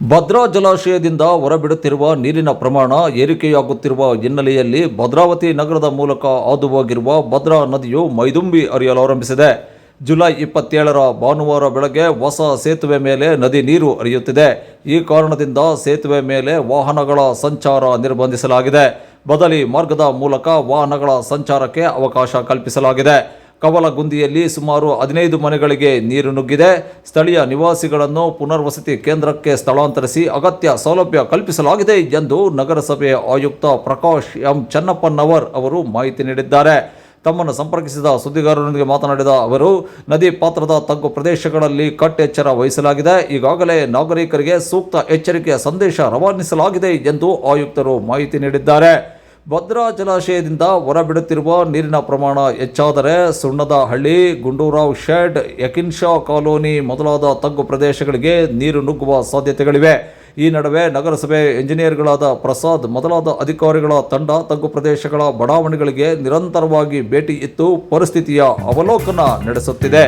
ಭದ್ರಾ ಜಲಾಶಯದಿಂದ ಹೊರಬಿಡುತ್ತಿರುವ ನೀರಿನ ಪ್ರಮಾಣ ಏರಿಕೆಯಾಗುತ್ತಿರುವ ಹಿನ್ನೆಲೆಯಲ್ಲಿ ಭದ್ರಾವತಿ ನಗರದ ಮೂಲಕ ಹಾದು ಹೋಗಿರುವ ಭದ್ರಾ ನದಿಯು ಮೈದುಂಬಿ ಹರಿಯಲಾರಂಭಿಸಿದೆ ಜುಲೈ ಇಪ್ಪತ್ತೇಳರ ಭಾನುವಾರ ಬೆಳಗ್ಗೆ ಹೊಸ ಸೇತುವೆ ಮೇಲೆ ನದಿ ನೀರು ಹರಿಯುತ್ತಿದೆ. ಈ ಕಾರಣದಿಂದ ಸೇತುವೆ ಮೇಲೆ ವಾಹನಗಳ ಸಂಚಾರ ನಿರ್ಬಂಧಿಸಲಾಗಿದೆ. ಬದಲಿ ಮಾರ್ಗದ ಮೂಲಕ ವಾಹನಗಳ ಸಂಚಾರಕ್ಕೆ ಅವಕಾಶ ಕಲ್ಪಿಸಲಾಗಿದೆ. ಕವಲಗುಂದಿಯಲ್ಲಿ ಸುಮಾರು ಹದಿನೈದು ಮನೆಗಳಿಗೆ ನೀರು ನುಗ್ಗಿದೆ. ಸ್ಥಳೀಯ ನಿವಾಸಿಗಳನ್ನು ಪುನರ್ವಸತಿ ಕೇಂದ್ರಕ್ಕೆ ಸ್ಥಳಾಂತರಿಸಿ ಅಗತ್ಯ ಸೌಲಭ್ಯ ಕಲ್ಪಿಸಲಾಗಿದೆ ಎಂದು ನಗರಸಭೆ ಆಯುಕ್ತ ಪ್ರಕಾಶ್ ಎಂ ಚನ್ನಪ್ಪನವರ್ ಅವರು ಮಾಹಿತಿ ನೀಡಿದ್ದಾರೆ. ತಮ್ಮನ್ನು ಸಂಪರ್ಕಿಸಿದ ಸುದ್ದಿಗಾರರೊಂದಿಗೆ ಮಾತನಾಡಿದ ಅವರು, ನದಿ ಪಾತ್ರದ ತಗ್ಗು ಪ್ರದೇಶಗಳಲ್ಲಿ ಕಟ್ಟೆಚ್ಚರ ವಹಿಸಲಾಗಿದೆ. ಈಗಾಗಲೇ ನಾಗರಿಕರಿಗೆ ಸೂಕ್ತ ಎಚ್ಚರಿಕೆಯ ಸಂದೇಶ ರವಾನಿಸಲಾಗಿದೆ ಎಂದು ಆಯುಕ್ತರು ಮಾಹಿತಿ ನೀಡಿದ್ದಾರೆ. ಭದ್ರಾ ಜಲಾಶಯದಿಂದ ಹೊರಬಿಡುತ್ತಿರುವ ನೀರಿನ ಪ್ರಮಾಣ ಹೆಚ್ಚಾದರೆ ಸುಣ್ಣದ ಹಳ್ಳಿ ಗುಂಡೂರಾವ್ ಶೆಡ್ ಯಕಿನ್ಶಾ ಕಾಲೋನಿ ಮೊದಲಾದ ತಗ್ಗು ಪ್ರದೇಶಗಳಿಗೆ ನೀರು ನುಗ್ಗುವ ಸಾಧ್ಯತೆಗಳಿವೆ. ಈ ನಡುವೆ ನಗರಸಭೆ ಎಂಜಿನಿಯರ್ಗಳಾದ ಪ್ರಸಾದ್, ಮೊದಲಾದ ಅಧಿಕಾರಿಗಳ ತಂಡ, ತಗ್ಗು ಪ್ರದೇಶಗಳ ಬಡಾವಣೆಗಳಿಗೆ ನಿರಂತರವಾಗಿ ಭೇಟಿ ಇತ್ತು ಪರಿಸ್ಥಿತಿಯ ಅವಲೋಕನ ನಡೆಸುತ್ತಿದೆ.